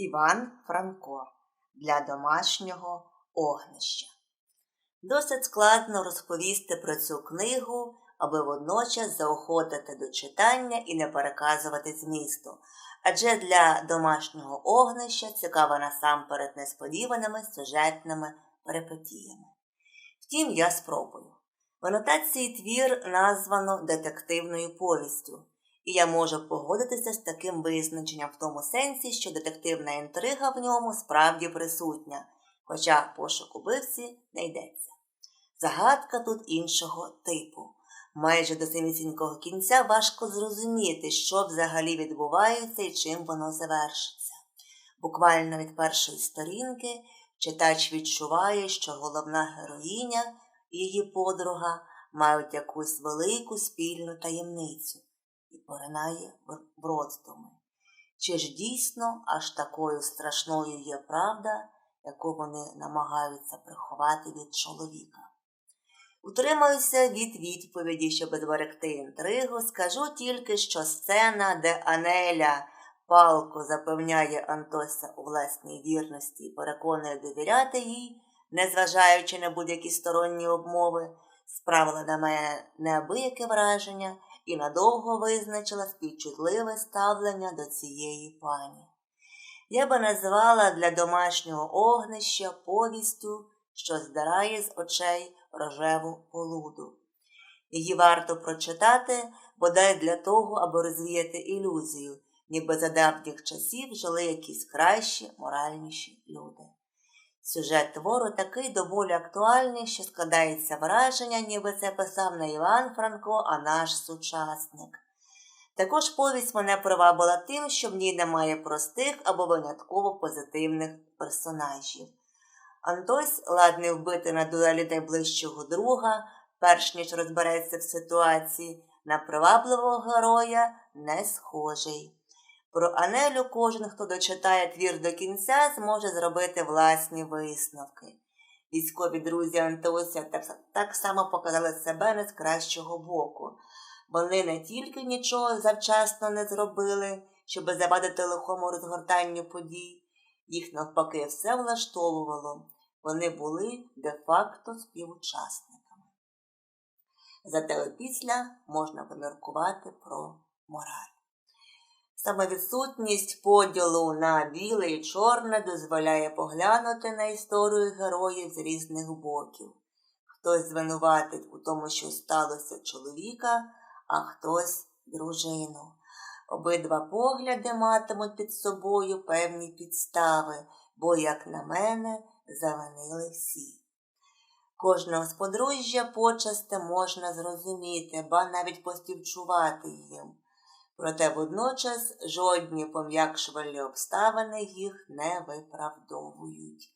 Іван Франко для домашнього огнища. Досить складно розповісти про цю книгу, аби водночас заохотити до читання і не переказувати змісту. Адже для домашнього огнища цікава насамперед несподіваними сюжетними перипетіями. Втім, я спробую. В анотації твір названо детективною повістю, і я можу погодитися з таким визначенням в тому сенсі, що детективна інтрига в ньому справді присутня, хоча пошук убивці не йдеться. Загадка тут іншого типу. Майже до самісінького кінця важко зрозуміти, що взагалі відбувається і чим воно завершиться. Буквально від першої сторінки читач відчуває, що головна героїня і її подруга мають якусь велику спільну таємницю і поринає в роздуми. Чи ж дійсно аж такою страшною є правда, яку вони намагаються приховати від чоловіка? Утримаюся від відповіді, щоб зберегти інтригу, скажу тільки, що сцена, де Анеля палко запевняє Антося у власній вірності і переконує довіряти їй, незважаючи на будь-які сторонні обмови, справила на мене неабияке враження і надовго визначила співчутливе ставлення до цієї пані. Я би назвала для домашнього огнища повістю, що здирає з очей рожеву полуду. Її варто прочитати бодай для того, аби розвіяти ілюзію, ніби за давніх часів жили якісь кращі, моральніші люди. Сюжет твору такий доволі актуальний, що складається враження, ніби це писав не Іван Франко, а наш сучасник. Також повість мене привабила тим, що в ній немає простих або винятково позитивних персонажів. Антось, ладний вбити на дуелі найближчого друга, перш ніж розбереться в ситуації, на привабливого героя не схожий. Про Анелю кожен, хто дочитає твір до кінця, зможе зробити власні висновки. Військові друзі Антося так, так само показали себе не з кращого боку. Вони не тільки нічого завчасно не зробили, щоб завадити лихому розгортанню подій, їх навпаки все влаштовувало. Вони були де-факто співучасниками. Зате опісля можна поміркувати про мораль. Саме відсутність поділу на біле і чорне дозволяє поглянути на історію героїв з різних боків. Хтось звинуватить у тому, що сталося чоловіка, а хтось дружину. Обидва погляди матимуть під собою певні підстави, бо, як на мене, завинили всі. Кожного з подружжя почасти можна зрозуміти, ба навіть поспівчувати їм проте водночас жодні пом'якшувальні обставини їх не виправдовують.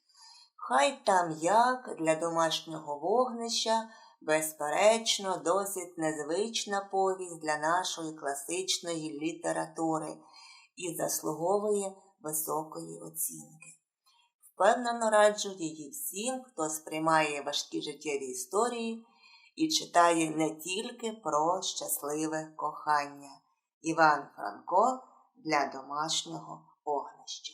Хай там як для домашнього вогнища, безперечно, досить незвична повість для нашої класичної літератури і заслуговує високої оцінки. Впевнено раджу її всім, хто сприймає важкі життєві історії і читає не тільки про щасливе кохання. Іван Франко для домашнього огнища.